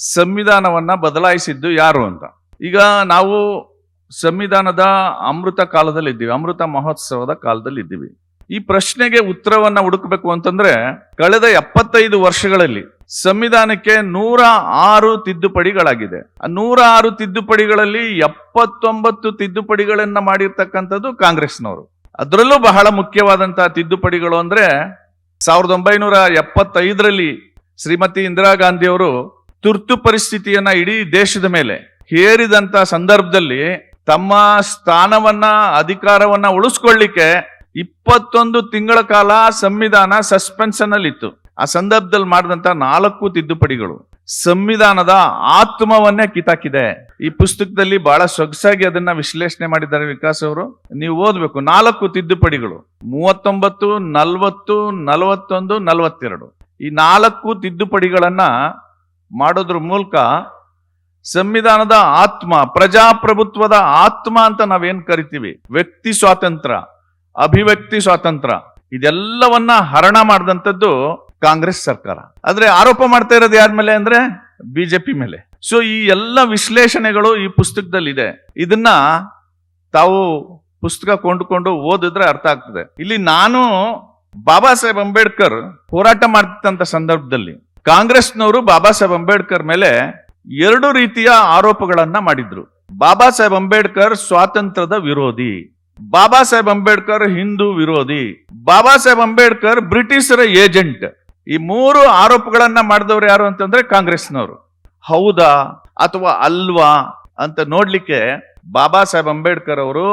ಸಂವಿಧಾನವನ್ನ ಬದಲಾಯಿಸಿದ್ದು ಯಾರು ಅಂತ. ಈಗ ನಾವು ಸಂವಿಧಾನದ ಅಮೃತ ಕಾಲದಲ್ಲಿ ಇದ್ದೀವಿ ಅಮೃತ ಮಹೋತ್ಸವದ ಕಾಲದಲ್ಲಿ ಇದ್ದೀವಿ ಈ ಪ್ರಶ್ನೆಗೆ ಉತ್ತರವನ್ನ ಹುಡುಕಬೇಕು ಅಂತಂದ್ರೆ, ಕಳೆದ ಎಪ್ಪತ್ತೈದು ವರ್ಷಗಳಲ್ಲಿ ಸಂವಿಧಾನಕ್ಕೆ ನೂರ ಆರು ತಿದ್ದುಪಡಿಗಳಾಗಿದೆ. ನೂರ ಆರು ತಿದ್ದುಪಡಿಗಳಲ್ಲಿ ಎಪ್ಪತ್ತೊಂಬತ್ತು ತಿದ್ದುಪಡಿಗಳನ್ನ ಮಾಡಿರ್ತಕ್ಕಂಥದ್ದು ಕಾಂಗ್ರೆಸ್ನವರು. ಅದರಲ್ಲೂ ಬಹಳ ಮುಖ್ಯವಾದಂತಹ ತಿದ್ದುಪಡಿಗಳು ಅಂದ್ರೆ ಸಾವಿರದ ಒಂಬೈನೂರ ಎಪ್ಪತ್ತೈದರಲ್ಲಿ ಶ್ರೀಮತಿ ಇಂದಿರಾ ಗಾಂಧಿಯವರು ತುರ್ತು ಪರಿಸ್ಥಿತಿಯನ್ನ ಇಡೀ ದೇಶದ ಮೇಲೆ ಹೇರಿದಂತ ಸಂದರ್ಭದಲ್ಲಿ ತಮ್ಮ ಸ್ಥಾನವನ್ನ, ಅಧಿಕಾರವನ್ನ ಉಳಿಸ್ಕೊಳ್ಳಿಕ್ಕೆ ಇಪ್ಪತ್ತೊಂದು ತಿಂಗಳ ಕಾಲ ಸಂವಿಧಾನ ಸಸ್ಪೆನ್ಷನ್ ಅಲ್ಲಿ ಇತ್ತು ಆ ಸಂದರ್ಭದಲ್ಲಿ ಮಾಡಿದಂತ ನಾಲ್ಕು ತಿದ್ದುಪಡಿಗಳು ಸಂವಿಧಾನದ ಆತ್ಮವನ್ನೇ ಕಿತಾಕಿದೆ. ಈ ಪುಸ್ತಕದಲ್ಲಿ ಬಹಳ ಸೊಗಸಾಗಿ ಅದನ್ನ ವಿಶ್ಲೇಷಣೆ ಮಾಡಿದ್ದಾರೆ ವಿಕಾಸ್ ಅವರು. ನೀವು ಓದ್ಬೇಕು, ನಾಲ್ಕು ತಿದ್ದುಪಡಿಗಳು, ಮೂವತ್ತೊಂಬತ್ತು, ನಲವತ್ತು, ನಲವತ್ತೊಂದು, ನಲವತ್ತೆರಡು. ಈ ನಾಲ್ಕು ತಿದ್ದುಪಡಿಗಳನ್ನ ಮಾಡೋದ್ರ ಮೂಲಕ ಸಂವಿಧಾನದ ಆತ್ಮ, ಪ್ರಜಾಪ್ರಭುತ್ವದ ಆತ್ಮ ಅಂತ ನಾವೇನ್ ಕರಿತೀವಿ? ವ್ಯಕ್ತಿ ಸ್ವಾತಂತ್ರ್ಯ ಅಭಿವ್ಯಕ್ತಿ ಸ್ವಾತಂತ್ರ್ಯ ಇದೆಲ್ಲವನ್ನ ಹರಣ ಮಾಡಿದಂಥದ್ದು ಕಾಂಗ್ರೆಸ್ ಸರ್ಕಾರ. ಆದ್ರೆ ಆರೋಪ ಮಾಡ್ತಾ ಇರೋದು ಯಾರ ಮೇಲೆ ಅಂದ್ರೆ ಬಿಜೆಪಿ ಮೇಲೆ. ಸೊ ಈ ಎಲ್ಲ ವಿಶ್ಲೇಷಣೆಗಳು ಈ ಪುಸ್ತಕದಲ್ಲಿದೆ. ಇದನ್ನ ತಾವು ಪುಸ್ತಕ ಕೊಂಡುಕೊಂಡು ಓದಿದ್ರೆ ಅರ್ಥ ಆಗ್ತದೆ. ಇಲ್ಲಿ ನಾನು ಬಾಬಾ ಸಾಹೇಬ್ ಅಂಬೇಡ್ಕರ್ ಹೋರಾಟ ಮಾಡ್ತಿದ್ದಂತ ಸಂದರ್ಭದಲ್ಲಿ ಕಾಂಗ್ರೆಸ್ನವರು ಬಾಬಾ ಸಾಹೇಬ್ ಅಂಬೇಡ್ಕರ್ ಮೇಲೆ ಎರಡು ರೀತಿಯ ಆರೋಪಗಳನ್ನ ಮಾಡಿದ್ರು. ಬಾಬಾ ಸಾಹೇಬ್ ಅಂಬೇಡ್ಕರ್ ಸ್ವಾತಂತ್ರ್ಯದ ವಿರೋಧಿ, ಬಾಬಾ ಸಾಹೇಬ್ ಅಂಬೇಡ್ಕರ್ ಹಿಂದೂ ವಿರೋಧಿ, ಬಾಬಾ ಸಾಹೇಬ್ ಅಂಬೇಡ್ಕರ್ ಬ್ರಿಟಿಷರ ಏಜೆಂಟ್. ಈ ಮೂರು ಆರೋಪಗಳನ್ನ ಮಾಡಿದವರು ಯಾರು ಅಂತಂದ್ರೆ ಕಾಂಗ್ರೆಸ್ನವರು. ಹೌದಾ ಅಥವಾ ಅಲ್ವಾ ಅಂತ ನೋಡ್ಲಿಕ್ಕೆ ಬಾಬಾ ಸಾಹೇಬ್ ಅಂಬೇಡ್ಕರ್ ಅವರು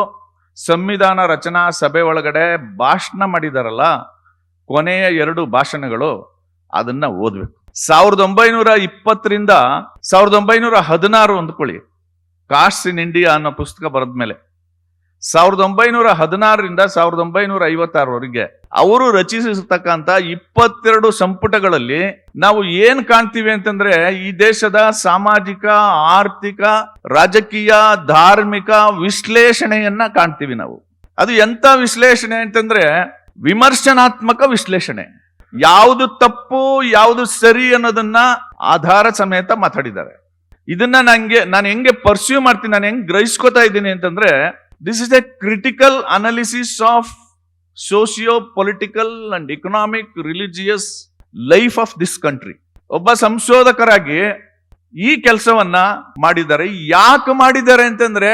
ಸಂವಿಧಾನ ರಚನಾ ಸಭೆ ಒಳಗಡೆ ಭಾಷಣ ಮಾಡಿದಾರಲ್ಲ, ಕೊನೆಯ ಎರಡು ಭಾಷಣಗಳು. ಅದನ್ನ ಓದ್ಬೇಕು. ಸಾವಿರದ ಒಂಬೈನೂರ ಇಪ್ಪತ್ತರಿಂದ ಸಾವಿರದ ಒಂಬೈನೂರ ಹದಿನಾರು ಅಂದ್ಕೊಳ್ಳಿ. ಕಾಸ್ಟ್ ಇನ್ ಇಂಡಿಯಾ ಅನ್ನೋ ಪುಸ್ತಕ ಬರೆದ್ಮೇಲೆ. ಸಾವಿರದ ಒಂಬೈನೂರ ಹದಿನಾರರಿಂದ ಸಾವಿರದ ಒಂಬೈನೂರ ಐವತ್ತಾರವರೆಗೆ ಅವರು ರಚಿಸಿರ್ತಕ್ಕಂಥ ಇಪ್ಪತ್ತೆರಡು ಸಂಪುಟಗಳಲ್ಲಿ ನಾವು ಏನ್ ಕಾಣ್ತೀವಿ ಅಂತಂದ್ರೆ ಈ ದೇಶದ ಸಾಮಾಜಿಕ, ಆರ್ಥಿಕ, ರಾಜಕೀಯ, ಧಾರ್ಮಿಕ ವಿಶ್ಲೇಷಣೆಯನ್ನ ಕಾಣ್ತೀವಿ ನಾವು. ಅದು ಎಂತ ವಿಶ್ಲೇಷಣೆ ಅಂತಂದ್ರೆ ವಿಮರ್ಶನಾತ್ಮಕ ವಿಶ್ಲೇಷಣೆ. ಯಾವುದು ತಪ್ಪು, ಯಾವುದು ಸರಿ ಅನ್ನೋದನ್ನ ಆಧಾರ ಸಮೇತ ಮಾತಾಡಿದ್ದಾರೆ. ಇದನ್ನ ನಂಗೆ, ನಾನು ಹೆಂಗೆ ಪರ್ಸ್ಯೂ ಮಾಡ್ತೀನಿ, ನಾನು ಹೆಂಗೆ ಗ್ರಹಿಸ್ಕೊತಾ ಇದ್ದೀನಿ ಅಂತಂದ್ರೆ this is a critical analysis of socio political and economic religious life of this country ಒಬ್ಬ ಸಂಶೋಧಕರಾಗಿ ಈ ಕೆಲಸವನ್ನ ಮಾಡಿದ್ದಾರೆ. ಯಾಕೆ ಮಾಡಿದ್ದಾರೆ ಅಂತಂದ್ರೆ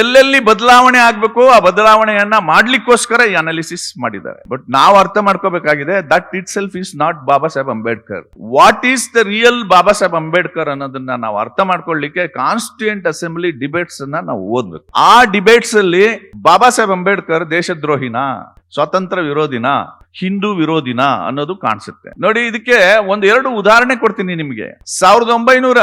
ಎಲ್ಲೆಲ್ಲಿ ಬದಲಾವಣೆ ಆಗ್ಬೇಕು ಆ ಬದಲಾವಣೆಯನ್ನ ಮಾಡ್ಲಿಕ್ಕೋಸ್ಕರ ಈ ಅನಾಲಿಸಿಸ್ ಮಾಡಿದ್ದಾರೆ. ಬಟ್ ನಾವು ಅರ್ಥ ಮಾಡ್ಕೋಬೇಕಾಗಿದೆ that itself is not Baba Saheb Ambedkar what is the real Baba Saheb Ambedkar ಅನ್ನೋದನ್ನ ನಾವು ಅರ್ಥ ಮಾಡ್ಕೊಳ್ಳಿಕ್ಕೆ ಕಾನ್ಸ್ಟಿಟ್ಯೂಂಟ್ ಅಸೆಂಬ್ಲಿ ಡಿಬೇಟ್ಸ್ ಅನ್ನ ನಾವು ಓದ್ಬೇಕು. ಆ ಡಿಬೇಟ್ಸ್ ಅಲ್ಲಿ ಬಾಬಾ ಸಾಹೇಬ್ ಅಂಬೇಡ್ಕರ್ ದೇಶದ್ರೋಹಿನ? ಸ್ವಾತಂತ್ರ್ಯ ವಿರೋಧಿನ, ಹಿಂದೂ ವಿರೋಧಿನ ಅನ್ನೋದು ಕಾಣಿಸುತ್ತೆ. ನೋಡಿ, ಇದಕ್ಕೆ ಒಂದ್ ಎರಡು ಉದಾಹರಣೆ ಕೊಡ್ತೀನಿ ನಿಮಗೆ. ಸಾವಿರದ ಒಂಬೈನೂರ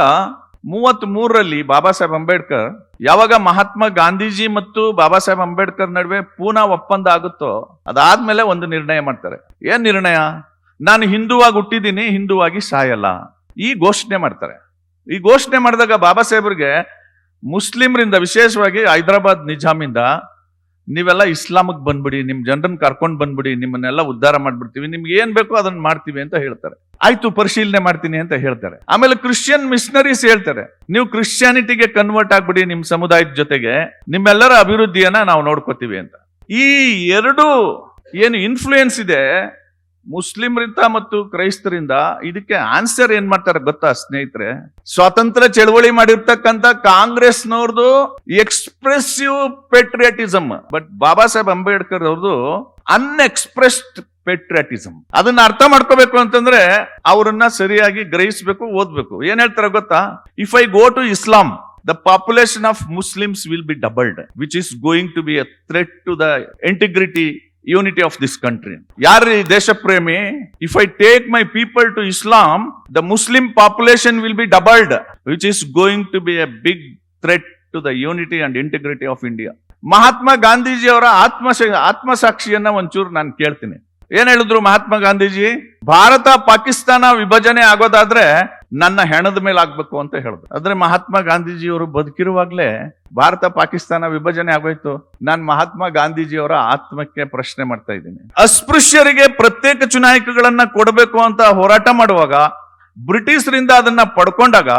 ಮೂವತ್ತ್ ಮೂರರಲ್ಲಿ ಬಾಬಾ ಸಾಹೇಬ್ ಅಂಬೇಡ್ಕರ್, ಯಾವಾಗ ಮಹಾತ್ಮ ಗಾಂಧೀಜಿ ಮತ್ತು ಬಾಬಾ ಸಾಹೇಬ್ ಅಂಬೇಡ್ಕರ್ ನಡುವೆ ಪೂನಾ ಒಪ್ಪಂದ ಆಗುತ್ತೋ, ಅದಾದ್ಮೇಲೆ ಒಂದು ನಿರ್ಣಯ ಮಾಡ್ತಾರೆ. ಏನ್ ನಿರ್ಣಯ? ನಾನು ಹಿಂದೂವಾಗಿ ಹುಟ್ಟಿದ್ದೀನಿ, ಹಿಂದೂವಾಗಿ ಸಾಯಲ್ಲ. ಈ ಘೋಷಣೆ ಮಾಡ್ತಾರೆ. ಈ ಘೋಷಣೆ ಮಾಡಿದಾಗ ಬಾಬಾ ಸಾಹೇಬ್ರಿಗೆ ಮುಸ್ಲಿಮ್ರಿಂದ, ವಿಶೇಷವಾಗಿ ಹೈದರಾಬಾದ್ ನಿಜಾಮಿಂದ ನೀವೆಲ್ಲ ಇಸ್ಲಾಮಿಗೆ ಬಂದ್ಬಿಡಿ ನಿಮ್ಮ ಜನರನ್ನ ಕರ್ಕೊಂಡು ಬಂದ್ಬಿಡಿ, ನಿಮ್ಮನ್ನೆಲ್ಲ ಉದ್ಧಾರ ಮಾಡ್ಬಿಡ್ತೀವಿ. ನಿಮ್ಗೆ ಏನ್ ಬೇಕೋ ಅದನ್ನ ಮಾಡ್ತೀವಿ ಅಂತ ಹೇಳ್ತಾರೆ. ಆಯ್ತು, ಪರಿಶೀಲನೆ ಮಾಡ್ತೀನಿ ಅಂತ ಹೇಳ್ತಾರೆ. ಆಮೇಲೆ ಕ್ರಿಶ್ಚಿಯನ್ ಮಿಷನರೀಸ್ ಹೇಳ್ತಾರೆ, ನೀವು ಕ್ರಿಶ್ಚಿಯಾನಿಟಿಗೆ ಕನ್ವರ್ಟ್ ಆಗ್ಬಿಡಿ ನಿಮ್ಮ ಸಮುದಾಯದ ಜೊತೆಗೆ, ನಿಮ್ಮೆಲ್ಲರ ಅಭಿವೃದ್ಧಿಯನ್ನ ನಾವು ನೋಡ್ಕೋತೀವಿ ಅಂತ. ಈ ಎರಡು ಏನು ಇನ್ಫ್ಲೂಯೆನ್ಸ್ ಇದೆ ಮುಸ್ಲಿಮರಿಂದ ಮತ್ತು ಕ್ರೈಸ್ತರಿಂದ ಇದಕ್ಕೆ ಆನ್ಸರ್ ಏನ್ ಮಾಡ್ತಾರೆ ಗೊತ್ತಾ ಸ್ನೇಹಿತರೆ? ಸ್ವಾತಂತ್ರ್ಯ ಚಳವಳಿ ಮಾಡಿರ್ತಕ್ಕಂಥ ಕಾಂಗ್ರೆಸ್ನವ್ರದ್ದು expressive patriotism but Baba Saheb Ambedkar ಅವ್ರದ್ದು ಅನ್ಎಕ್ಸ್ಪ್ರೆಸ್ಡ್ ಪೆಟ್ರಿಯಾಟಿಸಮ್ ಅದನ್ನ ಅರ್ಥ ಮಾಡ್ಕೋಬೇಕು ಅಂತಂದ್ರೆ ಅವರನ್ನ ಸರಿಯಾಗಿ ಗ್ರಹಿಸ್ಬೇಕು ಓದ್ಬೇಕು. ಏನ್ ಹೇಳ್ತಾರೆ ಗೊತ್ತಾ? If I go to Islam the population of Muslims will be doubled which is going to be a threat to the integrity, unity of this country. ಯಾರು ದೇಶ ಪ್ರೇಮಿ if I take my people to Islam the Muslim population will be doubled which is going to be a big threat to the unity and integrity of India Mahatma ಗಾಂಧೀಜಿಯವರ ಆತ್ಮ ಆತ್ಮಸಾಕ್ಷಿಯನ್ನ ಒಂಚೂರು ನಾನು ಕೇಳ್ತೀನಿ. ಏನ್ ಹೇಳಿದ್ರು ಮಹಾತ್ಮ ಗಾಂಧೀಜಿ? ಭಾರತ ಪಾಕಿಸ್ತಾನ ವಿಭಜನೆ ಆಗೋದಾದ್ರೆ ನನ್ನ ಹೆಣದ ಮೇಲೆ ಆಗ್ಬೇಕು ಅಂತ ಹೇಳಿದ್ರು ಆದ್ರೆ ಮಹಾತ್ಮ ಗಾಂಧೀಜಿಯವರು ಬದುಕಿರುವಾಗ್ಲೇ ಭಾರತ ಪಾಕಿಸ್ತಾನ ವಿಭಜನೆ ಆಗೋಯ್ತು. ನಾನು ಮಹಾತ್ಮ ಗಾಂಧೀಜಿಯವರ ಆತ್ಮಕ್ಕೆ ಪ್ರಶ್ನೆ ಮಾಡ್ತಾ ಇದ್ದೀನಿ. ಅಸ್ಪೃಶ್ಯರಿಗೆ ಪ್ರತ್ಯೇಕ ಚುನಾಯಿಕೆಗಳನ್ನ ಕೊಡಬೇಕು ಅಂತ ಹೋರಾಟ ಮಾಡುವಾಗ ಬ್ರಿಟಿಷರಿಂದ ಅದನ್ನ ಪಡ್ಕೊಂಡಾಗ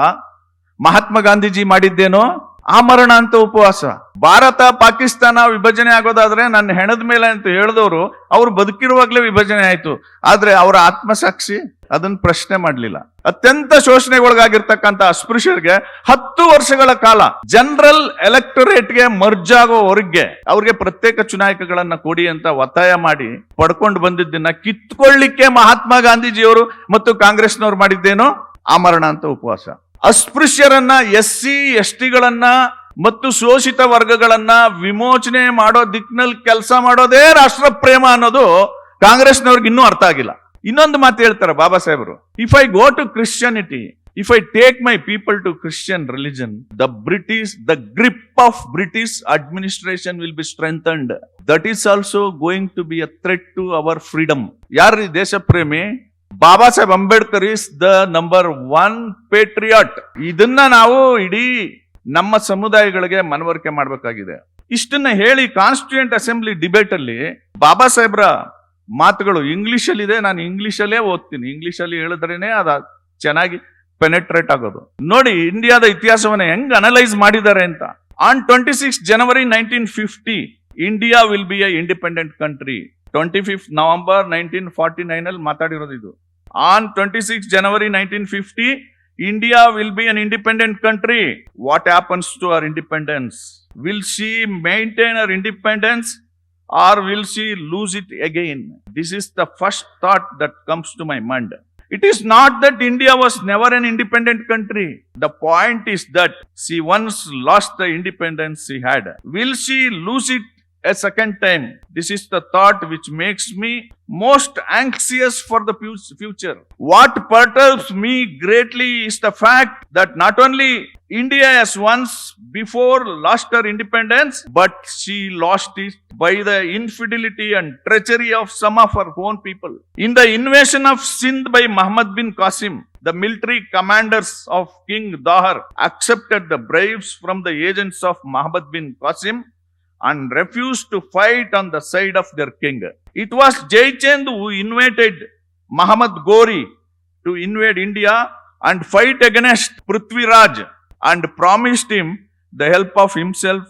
ಮಹಾತ್ಮ ಗಾಂಧೀಜಿ ಮಾಡಿದ್ದೇನೋ ಆಮರಣ ಅಂತ ಉಪವಾಸ. ಭಾರತ ಪಾಕಿಸ್ತಾನ ವಿಭಜನೆ ಆಗೋದಾದ್ರೆ ನನ್ನ ಹೆಣದ ಮೇಲೆ ಅಂತ ಹೇಳಿದವರು, ಅವ್ರು ಬದುಕಿರುವಾಗ್ಲೇ ವಿಭಜನೆ ಆಯ್ತು. ಆದ್ರೆ ಅವರ ಆತ್ಮಸಾಕ್ಷಿ ಅದನ್ನ ಪ್ರಶ್ನೆ ಮಾಡ್ಲಿಲ್ಲ. ಅತ್ಯಂತ ಶೋಷಣೆಗೊಳಗಾಗಿರ್ತಕ್ಕಂಥ ಅಸ್ಪೃಶ್ಯರಿಗೆ ಹತ್ತು ವರ್ಷಗಳ ಕಾಲ ಜನರಲ್ ಎಲೆಕ್ಟೊರೇಟ್ಗೆ ಮರ್ಜ್ ಆಗೋವರೆಗೆ ಅವ್ರಿಗೆ ಪ್ರತ್ಯೇಕ ಚುನಾಯಕಗಳನ್ನ ಕೊಡಿ ಅಂತ ಒತ್ತಾಯ ಮಾಡಿ ಪಡ್ಕೊಂಡು ಬಂದಿದ್ದನ್ನ ಕಿತ್ಕೊಳ್ಳಿಕ್ಕೆ ಮಹಾತ್ಮ ಗಾಂಧೀಜಿಯವರು ಮತ್ತು ಕಾಂಗ್ರೆಸ್ನವ್ರು ಮಾಡಿದ್ದೇನೋ ಆಮರಣ ಅಂತ ಉಪವಾಸ. ಅಸ್ಪೃಶ್ಯರನ್ನ ಎಸ್ ಸಿ ಎಸ್ ಟಿಗಳನ್ನ ಮತ್ತು ಶೋಷಿತ ವರ್ಗಗಳನ್ನ ವಿಮೋಚನೆ ಮಾಡೋ ದಿಕ್ಕಿನಲ್ಲಿ ಕೆಲಸ ಮಾಡೋದೇ ರಾಷ್ಟ್ರ ಪ್ರೇಮ ಅನ್ನೋದು ಕಾಂಗ್ರೆಸ್ನವ್ರಿಗೆ ಇನ್ನೂ ಅರ್ಥ ಆಗಿಲ್ಲ. ಇನ್ನೊಂದು ಮಾತು ಹೇಳ್ತಾರೆ ಬಾಬಾ ಸಾಹೇಬರು. If I go to Christianity if I take my people to Christian religion the British the grip of British administration will be strengthened that is also going to be a threat to our freedom ಯಾರ್ರಿ ದೇಶ ಪ್ರೇಮಿ Baba Saheb Ambedkar is the number one patriot ಇದನ್ನ ನಾವು ಇಡೀ ನಮ್ಮ ಸಮುದಾಯಗಳಿಗೆ ಮನವರಿಕೆ ಮಾಡಬೇಕಾಗಿದೆ. ಇಷ್ಟನ್ನ ಹೇಳಿ ಕಾನ್ಸ್ಟಿಟ್ಯೂಂಟ್ ಅಸೆಂಬ್ಲಿ ಡಿಬೇಟ್ ಅಲ್ಲಿ ಬಾಬಾ ಸಾಹೇಬ್ರ ಮಾತುಗಳು ಇಂಗ್ಲಿಷ್ ಅಲ್ಲಿ ಇದೆ, ನಾನು ಇಂಗ್ಲಿಷ್ ಅಲ್ಲೇ ಓದ್ತೀನಿ. ಇಂಗ್ಲಿಷ್ ಅಲ್ಲಿ ಹೇಳಿದ್ರೇನೆ ಅದ ಚೆನ್ನಾಗಿ ಪೆನೆಟ್ರೇಟ್ ಆಗೋದು. ನೋಡಿ, ಇಂಡಿಯಾದ ಇತಿಹಾಸವನ್ನ ಹೆಂಗ್ ಅನಲೈಸ್ ಮಾಡಿದ್ದಾರೆ ಅಂತ. On twenty six January nineteen fifty India will be a independent country twenty fifth November nineteen forty nine ಅಲ್ಲಿ ಮಾತಾಡಿರೋದು ಇದು. On 26 January 1950, India will be an independent country. What happens to her independence? Will she maintain her independence or will she lose it again? This is the first thought that comes to my mind. It is not that India was never an independent country. The point is that she once lost the independence she had. Will she lose it a second time? This is the thought which makes me most anxious for the future. What perturbs me greatly is the fact that not only India has once before lost her independence, but she lost it by the infidelity and treachery of some of her own people. In the invasion of Sindh by Muhammad bin Qasim, the military commanders of King Dahar accepted the bribes from the agents of Muhammad bin Qasim and refused to fight on the side of their king. It was Jaichand who invited Muhammad Gori to invade India and fight against Prithviraj and promised him the help of himself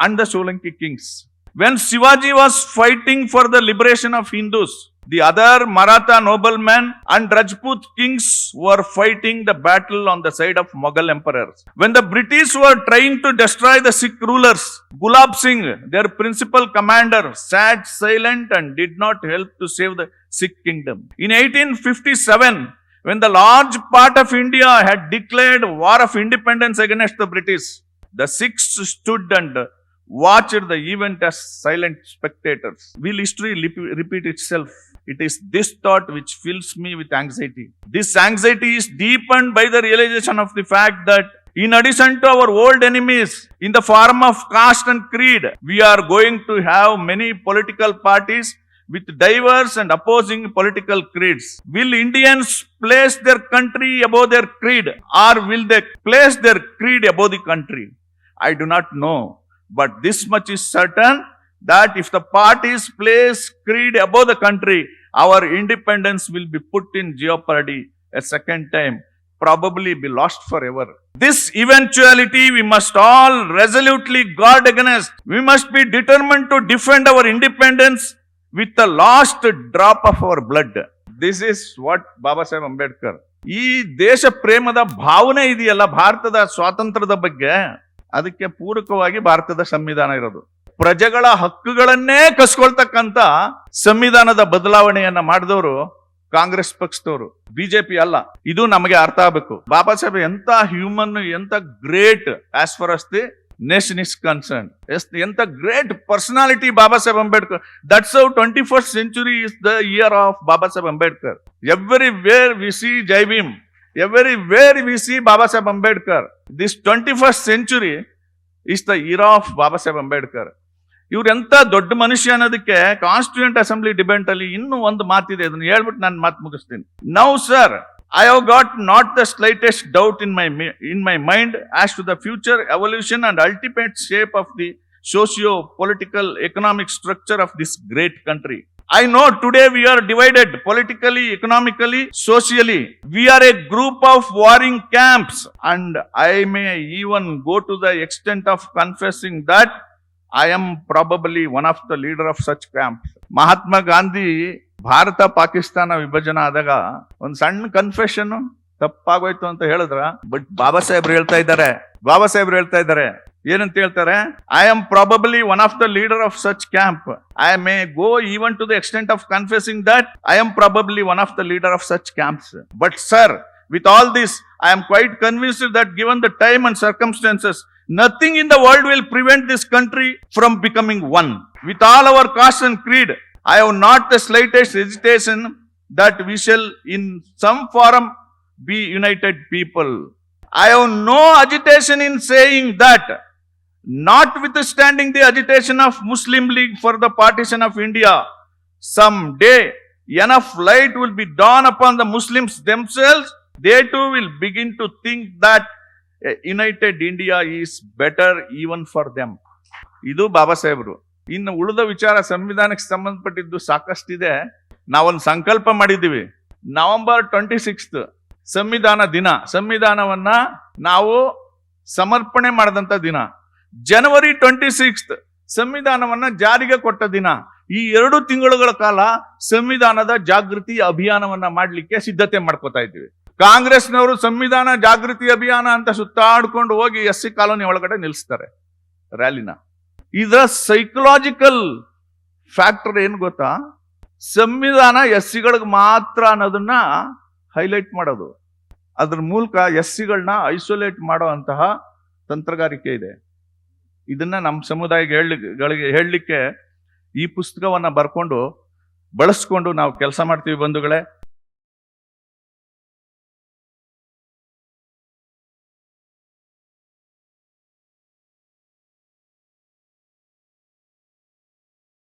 and the Solanki kings. When Shivaji was fighting for the liberation of Hindus, the other Maratha noblemen and Rajput kings were fighting the battle on the side of Mughal emperors. When the British were trying to destroy the Sikh rulers, Gulab Singh, their principal commander, sat silent and did not help to save the Sikh kingdom. In 1857, when the large part of India had declared war of independence against the British, the Sikhs stood and watched the event as silent spectators. Will history repeat itself? It is this thought which fills me with anxiety. This anxiety is deepened by the realization of the fact that in addition to our old enemies in the form of caste and creed, we are going to have many political parties with diverse and opposing political creeds. Will Indians place their country above their creed or will they place their creed above the country? I do not know. But this much is certain that if the parties place creed above the country, our independence will be put in jeopardy a second time, probably be lost forever. This eventuality we must all resolutely guard against. We must be determined to defend our independence with the last drop of our blood. This is what Baba Sahib Ambedkar. ಈ ದೇಶ ಪ್ರೇಮದ ಭಾವನೆ ಇದೆಯಲ್ಲ ಭಾರತದ ಸ್ವಾತಂತ್ರ್ಯದ ಬಗ್ಗೆ ಅದಕ್ಕೆ ಪೂರಕವಾಗಿ ಭಾರತದ ಸಂವಿಧಾನ ಇರೋದು ಪ್ರಜೆಗಳ ಹಕ್ಕುಗಳನ್ನೇ ಕಸ್ಕೊಳ್ತಕ್ಕಂತ ಸಂವಿಧಾನದ ಬದಲಾವಣೆಯನ್ನ ಮಾಡಿದವರು ಕಾಂಗ್ರೆಸ್ ಪಕ್ಷದವರು. ಬಿಜೆಪಿ ಅಲ್ಲ. ಇದು ನಮಗೆ ಅರ್ಥ ಆಗ್ಬೇಕು. ಬಾಬಾ ಸಾಹೇಬ್ ಎಂತ ಹ್ಯೂಮನ್ ಎಂತ great as far as the nation is concern ಎಂತ great personality Baba Saheb Ambedkar. That's how twenty first century is the year of Baba Saheb Ambedkar. Everywhere we see Jai Bhim everywhere we see Baba Saheb Ambedkar this twenty first century is the year of Baba Saheb Ambedkar. ಇವ್ರೆಂತ ದೊಡ್ಡ ಮನುಷ್ಯ ಅನ್ನೋದಕ್ಕೆ constituent assembly ಡಿಬೆಂಟ್ ಅಲ್ಲಿ ಇನ್ನೂ ಒಂದು ಮಾತಿದೆ. ಅದನ್ನ ಹೇಳ್ಬಿಟ್ಟು ನಾನು ಮಾತು ಮುಗಿಸ್ತೀನಿ. Now sir I have got not the slightest doubt in my in my mind as to the future evolution and ultimate shape of the socio political economic structure of this great country I know today we are divided politically economically socially we are a group of warring camps and I may even go to the extent of confessing that I am probably one of the leader of such camp Mahatma Gandhi Bharat Pakistan ವಿಭಜನೆ ಆದಾಗ ಒಂದ್ ಸಣ್ಣ confession ತಪ್ಪಾಗೋಯ್ತು ಅಂತ ಹೇಳಿದ್ರ. But ಬಾಬಾ ಸಾಹೇಬ್ರು ಹೇಳ್ತಾ ಇದ್ದಾರೆ. ಬಾಬಾ ಸಾಹೇಬ್ರು ಹೇಳ್ತಾ ಇದ್ದಾರೆ. ಏನಂತ ಹೇಳ್ತಾರೆ? I am probably one of the leader of such camp I may go even to the extent of confessing that I am probably one of the leader of such camps but sir with all this I am quite convinced that given the time and circumstances, nothing in the world will prevent this country from becoming one. With all our caste and creed, I have not the slightest hesitation that we shall in some form be united people. I have no agitation in saying that notwithstanding the agitation of Muslim League for the partition of India, some someday enough light will be dawn upon the Muslims themselves. They too will begin to think that a India is better even for them. ಇದು ಬಾಬಾ ಸಾಹೇಬರು. ಇನ್ನು ಉಳಿದ ವಿಚಾರ ಸಂವಿಧಾನಕ್ಕೆ ಸಂಬಂಧಪಟ್ಟಿದ್ದು ಸಾಕಷ್ಟಿದೆ. ನಾವೊಂದು ಸಂಕಲ್ಪ ಮಾಡಿದ್ದೀವಿ. ನವೆಂಬರ್ ಟ್ವೆಂಟಿ ಸಿಕ್ಸ್ತ್ ಸಂವಿಧಾನ ದಿನ. ಸಂವಿಧಾನವನ್ನ ನಾವು ಸಮರ್ಪಣೆ ಮಾಡಿದಂತ ದಿನ. ಜನವರಿ ಟ್ವೆಂಟಿ ಸಿಕ್ಸ್ತ್ ಸಂವಿಧಾನವನ್ನ ಜಾರಿಗೆ ಕೊಟ್ಟ ದಿನ. ಈ ಎರಡು ತಿಂಗಳುಗಳ ಕಾಲ ಸಂವಿಧಾನದ ಜಾಗೃತಿ ಅಭಿಯಾನವನ್ನ ಮಾಡಲಿಕ್ಕೆ ಸಿದ್ಧತೆ ಮಾಡ್ಕೋತಾ ಇದ್ದೀವಿ. ಕಾಂಗ್ರೆಸ್ನವರು ಸಂವಿಧಾನ ಜಾಗೃತಿ ಅಭಿಯಾನ ಅಂತ ಸುತ್ತಾಡ್ಕೊಂಡು ಹೋಗಿ ಎಸ್ ಸಿ ಕಾಲೋನಿ ಒಳಗಡೆ ನಿಲ್ಲಿಸ್ತಾರೆ ರ್ಯಾಲಿನ. ಇದರ ಸೈಕಲಾಜಿಕಲ್ ಫ್ಯಾಕ್ಟರ್ ಏನು ಗೊತ್ತಾ? ಸಂವಿಧಾನ ಎಸ್ ಸಿಗಳಿಗೆ ಮಾತ್ರ ಅನ್ನೋದನ್ನ ಹೈಲೈಟ್ ಮಾಡೋದು. ಅದ್ರ ಮೂಲಕ ಎಸ್ ಸಿಗಳನ್ನ ಐಸೋಲೇಟ್ ಮಾಡೋ ಅಂತಹ ತಂತ್ರಗಾರಿಕೆ ಇದೆ. ಇದನ್ನ ನಮ್ಮ ಸಮುದಾಯಕ್ಕೆ ಹೇಳಲಿಕ್ಕೆ ಹೇಳಲಿಕ್ಕೆ ಈ ಪುಸ್ತಕವನ್ನ ಬರ್ಕೊಂಡು ಬಳಸ್ಕೊಂಡು ನಾವು ಕೆಲಸ ಮಾಡ್ತೀವಿ ಬಂಧುಗಳೇ.